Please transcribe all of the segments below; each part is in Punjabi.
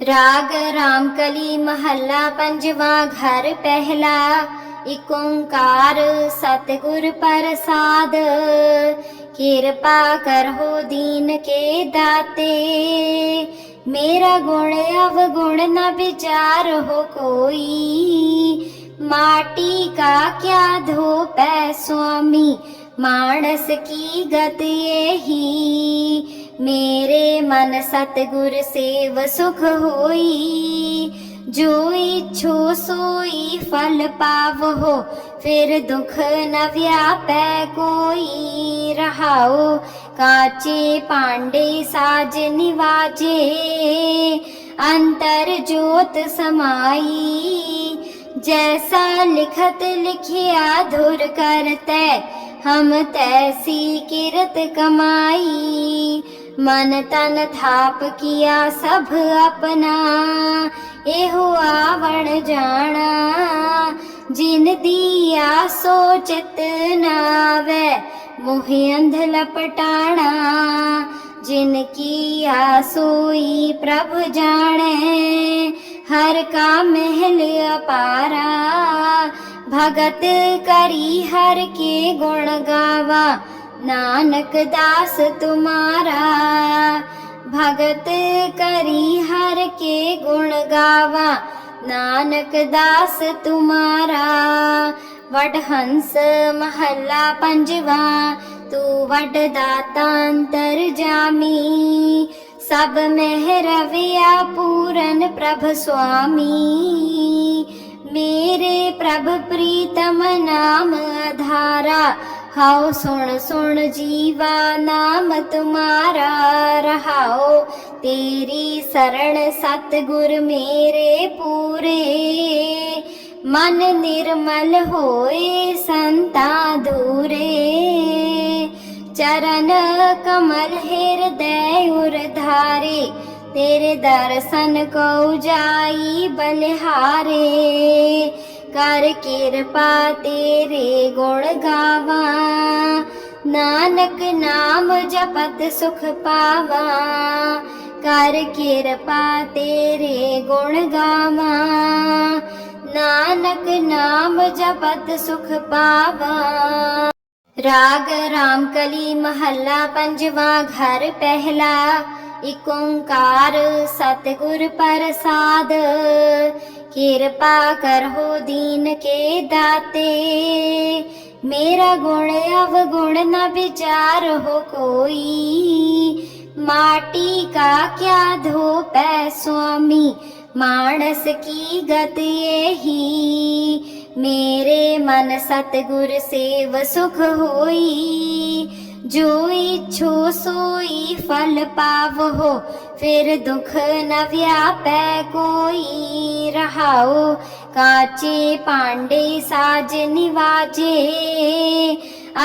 ਰਾਗ ਰਾਮਕਲੀ ਮਹੱਲਾ ਪੰਜਵਾਂ ਘਰ ਪਹਿਲਾ, ਇਕ ਓੰਕਾਰ ਸਤਿਗੁਰ ਪ੍ਰਸਾਦ। ਕਿਰਪਾ ਕਰਹੁ ਦੀਨ ਕੇ ਦਾਤੇ, ਮੇਰਾ ਗੁਣ ਅਵਗੁਣ ਨ ਵਿਚਾਰ ਹੋ ਕੋਈ। ਮਾਟੀ ਕਾ ਕਿਆ ਧੋਪੈ ਸੁਆਮੀ ਮਾਣਸ ਕੀ ਗਤ ਇਹੀ ਮੇਰੇ ਮਨ ਸਤਗੁਰ ਸੇਵ ਸੁਖ ਹੋਈ ਜੋ ਇਛੋ ਸੋਈ ਫਲ ਪਾਵੋ ਫਿਰ ਦੁਖ ਨ ਵਿਆਪੈ ਕੋਈ ਰਹਾਓ ਕਾਚੇ ਪਾਂਡੇ ਸਾਜ ਨਿਵਾਜੇ ਅੰਤਰ ਜੋਤ ਸਮਾਈ ਜੈਸਾ ਲਿਖਤ ਲਿਖਿਆ ਧੁਰ ਕਰਤੈ हम तैसी किरत कमाई मन तन थाप किया सब अपना एहो आवण जाना जिन दिया सोचत नावे मोहि अंध लपटाना जिन किया सोई प्रभु जाने हर का महल अपारा ਭਗਤ ਕਰੀ ਹਰ ਕੇ ਗੁਣ ਗਾਵਾ। ਨਾਨਕ ਦਾਸ ਤੁਮਾਰਾ, ਭਗਤ ਕਰੀ ਹਰ ਕੇ ਗੁਣ ਗਾਵਾ। ਨਾਨਕ ਦਾਸ ਤੁਮਾਰਾ, ਵਡ ਹੰਸ ਮਹੱਲਾ ਪੰਜਵਾ। ਤੂੰ ਵਡ ਦਾਤਾ ਅੰਤਰ ਜਾਮੀ, ਸਭ ਮਹਿ ਰਵਿਆ ਪੂਰਨ ਪ੍ਰਭ ਸੁਆਮੀ। ਮੇਰੇ ਪ੍ਰਭ ਪ੍ਰੀਤਮ ਨਾਮ ਅਧਾਰਾ ਹਾਓ ਸੁਣ ਸੁਣ ਜੀਵਾ ਨਾਮ ਤੁਮਾਰਾ ਰਹਾਓ ਤੇਰੀ ਸਰਣ ਸਤ ਗੁਰ ਮੇਰੇ ਪੂਰੇ। ਮਨ ਨਿਰਮਲ ਹੋਏ ਸੰਤਾ ਦੂਰੇ। ਚਰਨ ਕਮਲ ਹਿਰਦੈ ਉਰਧਾਰੇ तेरे दर्शन को जाई बलिहारे कर कृपा तेरे गुण गावा नानक नाम जपत सुख पावा कर कृपा तेरे गुण गावा नानक नाम जपत सुख पावा ਰਾਗ ਰਾਮਕਲੀ ਮਹੱਲਾ ਪੰਜਵਾਂ ਘਰ ਪਹਿਲਾ ਇਕ ਓੰਕਾਰ ਸਤਿਗੁਰ ਪ੍ਰਸਾਦ। ਕਿਰਪਾ ਕਰੋ ਦੀਨ ਕੇ ਦਾਤੇ। ਮੇਰਾ ਗੁਣ ਅਵਗੁਣ ਨਾ ਵਿਚਾਰ ਹੋ ਕੋਈ। ਮਾਟੀ ਕਾ ਕਿਆ ਧੋਪੈ ਸੁਆਮੀ ਮਾਨਸ ਕੀ ਗਤ ਇਹੀ ਮੇਰੇ ਮਨ ਸਤਗੁਰ ਸੇਵ ਸੁਖ ਹੋਈ। ਜੋ ਇਛੋ ਸੋਈ ਫਲ ਪਾਵੋ, ਫਿਰ ਦੁਖ ਨ ਵਿਆਪੈ ਕੋਈ ਰਹਾਓ। ਕਾਚੇ ਪਾਂਡੇ ਸਾਜ ਨਿਵਾਜੇ,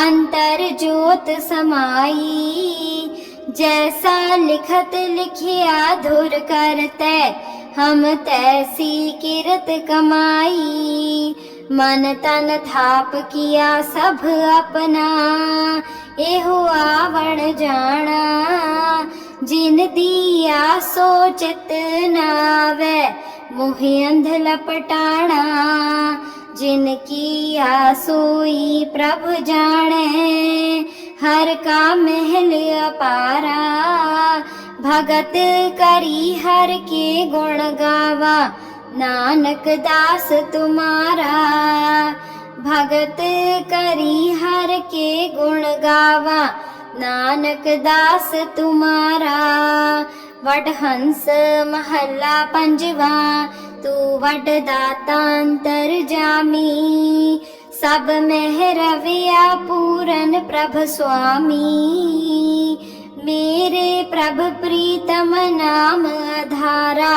ਅੰਤਰ ਜੋਤ ਸਮਾਈ। ਜੈਸਾ ਲਿਖਤ ਲਿਖਿਆ ਧੁਰ ਕਰਤੇ, ਹਮ ਤੈਸੀ ਕਿਰਤ ਕਮਾਈ। ਮਨ ਤਨ ਥਾਪ ਕੀਆ ਸਭ ਆਪਣਾ, ਇਹੋ ਆਵਣ ਜਾਣਾ। ਜਿਨ ਦੀਆ ਸੋਚਤ ਨਾਵੇ, ਮੋਹ ਅੰਧ ਲਪਟਾਣਾ। ਜਿਨ ਕੀ ਆਸੋਈ ਪ੍ਰਭ ਜਾਣੇ, ਹਰ ਕਾ ਮਹਿਲ ਅਪਾਰਾ। ਭਗਤ ਕਰੀ ਹਰ ਕੇ ਗੁਣ ਗਾਵਾ नानक दास तुम्हारा भगत करी हर के गुण गावा नानक दास तुम्हारा वट हंस महला पंजवा तू वट दाता अंतर जामी सब मेहरविया पूरन प्रभ स्वामी मेरे प्रभ प्रीतम नाम अधारा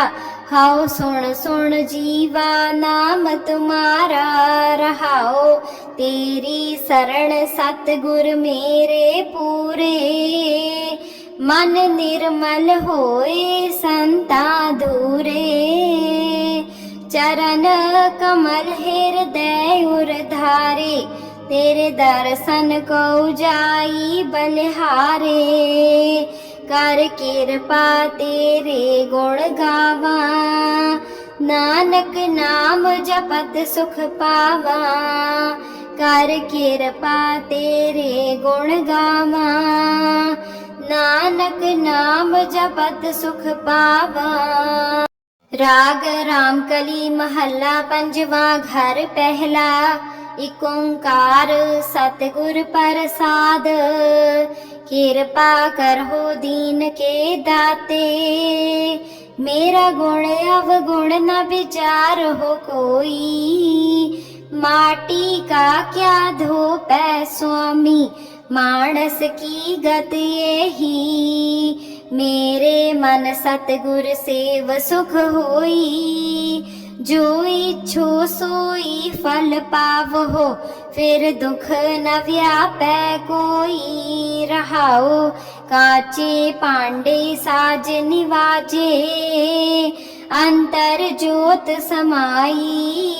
ਹਾਓ ਸੁਣ ਸੁਣ ਜੀਵਾ ਨਾਮ ਤੁਮਾਰਾ ਰਹਾਓ, ਤੇਰੀ ਸਰਣ ਸਤ ਗੁਰ ਮੇਰੇ ਪੂਰੇ। ਮਨ ਨਿਰਮਲ ਹੋਏ ਸੰਤਾ ਦੂਰੇ। ਚਰਨ ਕਮਲ ਹਿਰਦੈ ਉਰਧਾਰੇ ਤੇਰੇ ਦਰਸ਼ਨ ਕਉ ਜਾਈ ਬਲਿਹਾਰੇ। ਕਰ ਕਿਰਪਾ ਤੇਰੇ ਗੁਣ ਗਾਵਾਂ। ਨਾਨਕ ਨਾਮ ਜਪਤ ਸੁਖ ਪਾਵਾਂ। ਕਰ ਕਿਰਪਾ ਤੇਰੇ ਗੁਣ ਗਾਵਾਂ। ਨਾਨਕ ਨਾਮ ਜਪਤ ਸੁਖ ਪਾਵਾਂ। ਰਾਗ ਰਾਮ ਕਲੀ ਮਹੱਲਾ ਪੰਜਵਾਂ ਘਰ ਪਹਿਲਾ। ਇਕ ਓੰਕਾਰ ਸਤਿਗੁਰ ਪ੍ਰਸਾਦ। ਕਿਰਪਾ ਕਰੋ ਦੀਨ ਕੇ ਦਾਤੇ। ਮੇਰਾ ਗੁਣ ਅਵਗੁਣ ਨਾ ਵਿਚਾਰ ਹੋ ਕੋਈ। ਮਾਟੀ ਕਾ ਕਿਆ ਧੋਪੈ ਸੁਆਮੀ ਮਾਨਸ ਕੀ ਗਤ ਇਹੀ ਮੇਰੇ ਮਨ ਸਤਗੁਰ ਸੇਵ ਸੁਖ ਹੋਈ। ਜੋ ਇਛੋ ਸੋਈ ਫਲ ਪਾਵੋ, ਫਿਰ ਦੁਖ ਨ ਵਿਆਪੈ ਕੋਈ ਰਹਾਓ। ਕਾਚੇ ਪਾਂਡੇ ਸਾਜ ਨਿਵਾਜੇ, ਅੰਤਰ ਜੋਤ ਸਮਾਈ।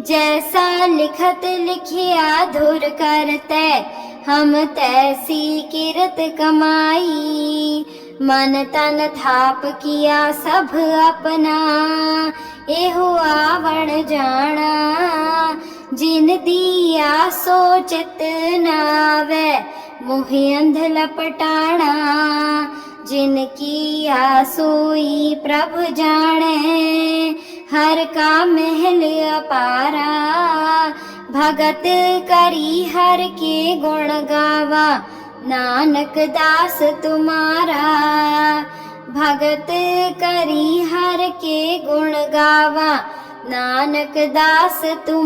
ਜੈਸਾ ਲਿਖਤ ਲਿਖਿਆ ਧੁਰ ਕਰਤੈ, ਹਮ ਤੈਸੀ ਕਿਰਤ ਕਮਾਈ। ਮਨ ਤਨ ਥਾਪ ਕੀਆ ਸਭ ਆਪਣਾ ਇਹੋ ਆਵਣ ਜਾਣਾ, ਜਿਨ ਦੀ ਆਸੋ ਚਿਤ ਨਾਵੇ, ਮੋਹਿ ਅੰਧ ਲਪਟਾਣਾ। ਜਿਨ ਕੀ ਆਸੋਈ ਪ੍ਰਭ ਜਾਣੇ, ਹਰ ਕਾ ਮਹਿਲ ਅਪਾਰਾ। ਭਗਤ ਕਰੀ ਹਰ ਕੇ ਗੁਣ ਗਾਵਾ, ਨਾਨਕ ਦਾਸ ਤੁਮਾਰਾ। भगत करी हर के गुण गुणगावा नानकदास तु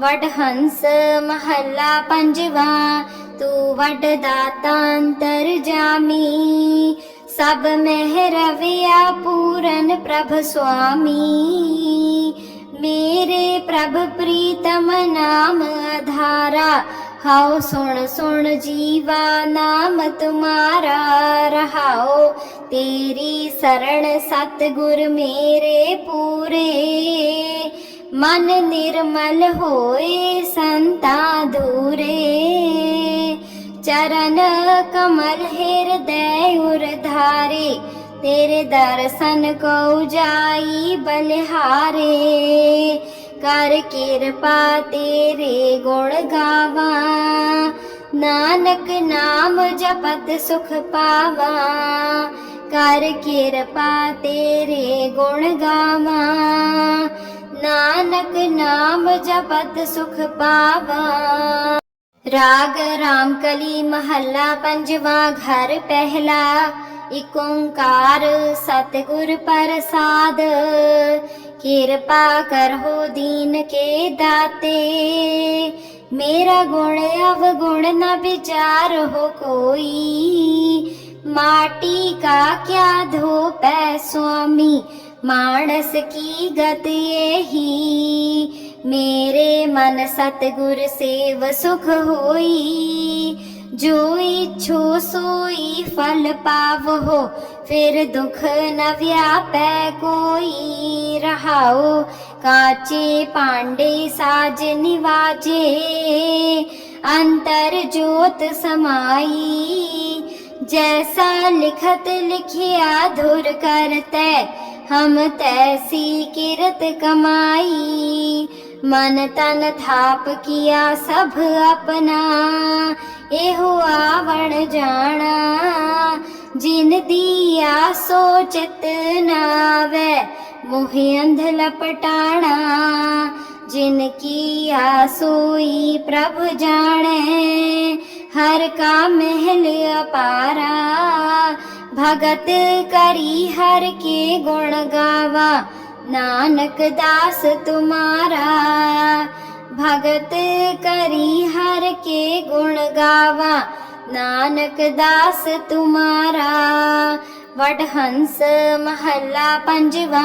वड हंस महला पंजवा। तू वडदा जामी सब मेहरविया पूरन प्रभ स्वामी। मेरे प्रभ प्रीतम नाम प्रीतमधारा ਹਾਓ ਸੁਣ ਸੁਣ ਜੀਵਾ ਨਾਮ ਤੁਮਾਰਾ ਰਹਾਓ, ਤੇਰੀ ਸਰਣ ਸਤ ਗੁਰ ਮੇਰੇ ਪੂਰੇ। ਮਨ ਨਿਰਮਲ ਹੋਏ ਸੰਤਾ ਦੂਰੇ। ਚਰਨ ਕਮਲ ਹਿਰਦੈ ਉਰਧਾਰੇ ਤੇਰੇ ਦਰਸ਼ਨ ਕਉ ਜਾਈ ਬਲਿਹਾਰੇ। ਕਰ ਕਿਰਪਾ ਤੇਰੇ ਗੁਣ ਗਾਵਾ। ਨਾਨਕ ਨਾਮ ਜਪਤ ਸੁਖ ਪਾਵਾ। ਕਰ ਕਿਰਪਾ ਤੇਰੇ ਗੁਣ ਗਾਵਾ। ਨਾਨਕ ਨਾਮ ਜਪਤ ਸੁਖ ਪਾਵਾ। ਰਾਗ ਰਾਮ ਕਲੀ ਮਹੱਲਾ ਪੰਜਵਾਂ ਘਰ ਪਹਿਲਾ। ਇਕ ਓੰਕਾਰ ਸਤਿਗੁਰ ਪ੍ਰਸਾਦ। ਕਿਰਪਾ ਕਰੋ ਦੀਨ ਕੇ ਦਾਤੇ। ਮੇਰਾ ਗੁਣ ਅਵਗੁਣ ਨਾ ਵਿਚਾਰ ਹੋ ਕੋਈ। ਮਾਟੀ ਕਾ ਕਿਆ ਧੋਪੈ ਸੁਆਮੀ, ਮਾਨਸ ਕੀ ਗਤ ਇਹੀ ਮੇਰੇ ਮਨ ਸਤਗੁਰ ਸੇਵ ਸੁਖ ਹੋਈ। ਜੋ ਇਛੋ ਸੋਈ ਫਲ ਪਾਵੋ ਫਿਰ ਦੁਖ ਨ ਵਿਆਪੈ ਕੋਈ। ਰਹਾਉ ਕਾਚੇ ਪਾਂਡੇ ਸਾਜ ਨਿਵਾਜੇ। ਅੰਤਰ ਜੋਤ ਸਮਾਈ। ਜੈਸਾ ਲਿਖਤ ਲਿਖਿਆ ਧੁਰ ਕਰਤੈ, ਹਮ ਤੈਸੀ ਕਿਰਤ ਕਮਾਈ। ਮਨ ਤਨ ਥਾਪ ਕੀਆ ਸਭ ਆਪਣਾ, ਇਹੋ ਆਵਣ ਜਾਣਾ। जाना जिन दिया सोचत नावे मोहि अंध लपटाना जिन किया सोई प्रभु जाने हर का महल अपारा भगत करी हर के गुण गावा नानक दास तुम्हारा भगत करी हर के गुण गावा ਨਾਨਕ ਦਾਸ ਤੁਮਾਰਾ, ਵਡ ਹੰਸ ਮਹੱਲਾ ਪੰਜਵਾ,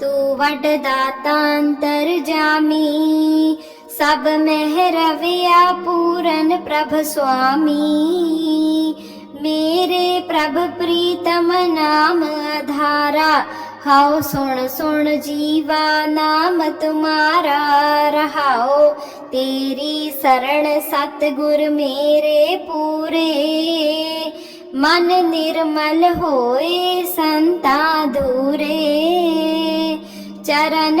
ਤੂੰ ਵਡ ਦਾਤਾ ਅੰਤਰ ਜਾਮੀ, ਸਭ ਮਹਿ ਰਵਿਆ ਪੂਰਨ ਪ੍ਰਭ ਸੁਆਮੀ। ਮੇਰੇ ਪ੍ਰਭ ਪ੍ਰੀਤਮ ਨਾਮ ਆਧਾਰਾ ਹਾਓ ਸੁਣ ਸੁਣ ਜੀਵਾ ਨਾਮ ਤੁਮਾਰਾ ਰਹਾਓ ਤੇਰੀ ਸਰਣ ਸਤ ਗੁਰ ਮੇਰੇ ਪੂਰੇ। ਮਨ ਨਿਰਮਲ ਹੋਏ ਸੰਤਾ ਦੂਰੇ। ਚਰਨ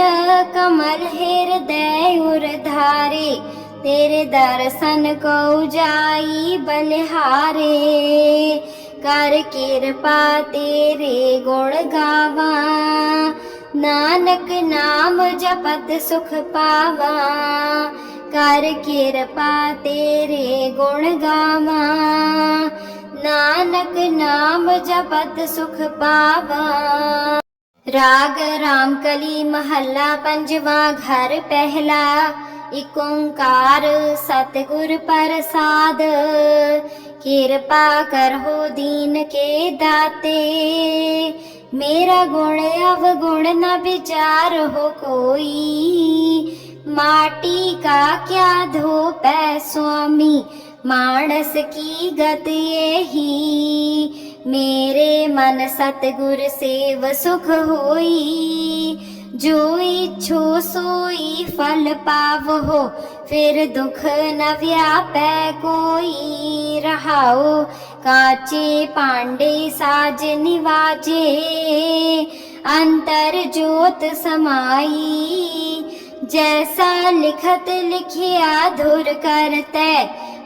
ਕਮਲ ਹਿਰਦੈ ਉਰਧਾਰੇ ਤੇਰੇ ਦਰਸ਼ਨ ਕਉ ਜਾਈ ਬਲਿਹਾਰੇ। ਕਰ ਕਿਰਪਾ ਤੇਰੇ ਗੁਣ ਗਾਵਾ, ਨਾਨਕ ਨਾਮ ਜਪਤ ਸੁਖ ਪਾਵਾ। ਕਰ ਕਿਰਪਾ ਤੇਰੇ ਗੁਣ ਗਾਵਾਂ। ਨਾਨਕ ਨਾਮ ਜਪਤ ਸੁਖ ਪਾਵਾਂ। ਰਾਗ ਰਾਮ ਕਲੀ ਮਹੱਲਾ ਪੰਜਵਾ ਘਰ ਪਹਿਲਾ। ਇਕ ਓੰਕਾਰ ਸਤਿਗੁਰ ਪ੍ਰਸਾਦ। ਕਿਰਪਾ ਕਰੋ ਦੀਨ ਕੇ ਦਾਤੇ। ਮੇਰਾ ਗੁਣ ਅਵਗੁਣ ਨਾ ਵਿਚਾਰ ਹੋ ਕੋਈ। माटी का क्या धोपै स्वामी? मानस की गत यही। मेरे मन सतगुर सेव सुख होई। जो इच्छो सोई फल पावहो फिर दुख न व्यापै कोई। रहाओ काचे पांडे साज निवाजे अंतर जोत समाई जैसा लिखत लिखिया धुर करते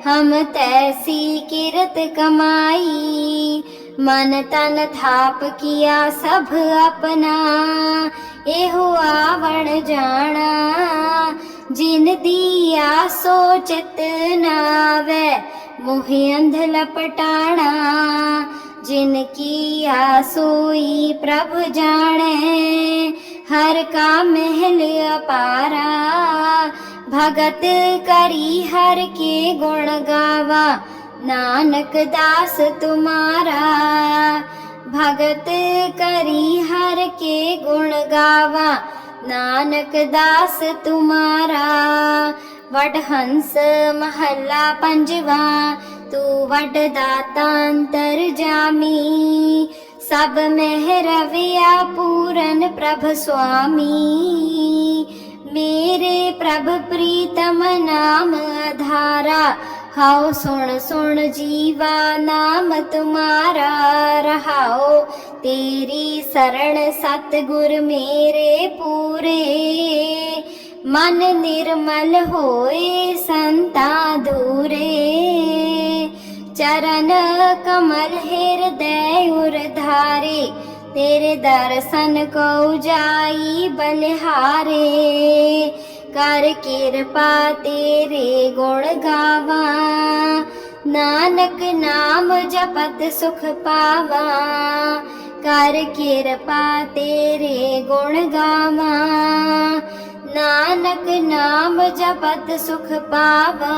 हम तैसी किरत कमाई मन तन थाप किया सब अपना एहो आवण जाना जिन दिया सोचत नावे मोहि अंध लपटाना जिन किया सोई प्रभु जाने हर का महल अपारा भगत करी हर के गुण गावा नानक दास तुम्हारा भगत करी हर के गुण गावा नानक दास तुम्हारा वडहंस महला पंजवा तू वड दातांतर जामी ਸਭ ਮਹਿ ਰਵਿਆ ਪੂਰਨ ਪ੍ਰਭ ਸੁਆਮੀ। ਮੇਰੇ ਪ੍ਰਭ ਪ੍ਰੀਤਮ ਨਾਮ ਆਧਾਰਾ। ਹਾਉ ਸੁਣ ਸੁਣ ਜੀਵਾ ਨਾਮ ਤੁਮਾਰਾ। ਰਹਾਓ ਤੇਰੀ ਸਰਣ ਸਤਿਗੁਰ ਮੇਰੇ ਪੂਰੇ। ਮਨ ਨਿਰਮਲ ਹੋਏ ਸੰਤਾ ਦੂਰੇ। ਚਰਨ ਕਮਲ ਹਿਰਦੈ ਉਰ ਧਾਰੇ, ਤੇਰੇ ਦਰਸ਼ਨ ਕੋ ਜਾਈ ਬਲਿਹਾਰੇ। ਕਰ ਕਿਰਪਾ ਤੇਰੇ ਗੁਣ ਗਾਵਾ, ਨਾਨਕ ਨਾਮ ਜਪਤ ਸੁਖ ਪਾਵਾ। ਕਰ ਕਿਰਪਾ ਤੇਰੇ ਗੁਣ ਗਾਵਾ, ਨਾਨਕ ਨਾਮ ਜਪਤ ਸੁਖ ਪਾਵਾ।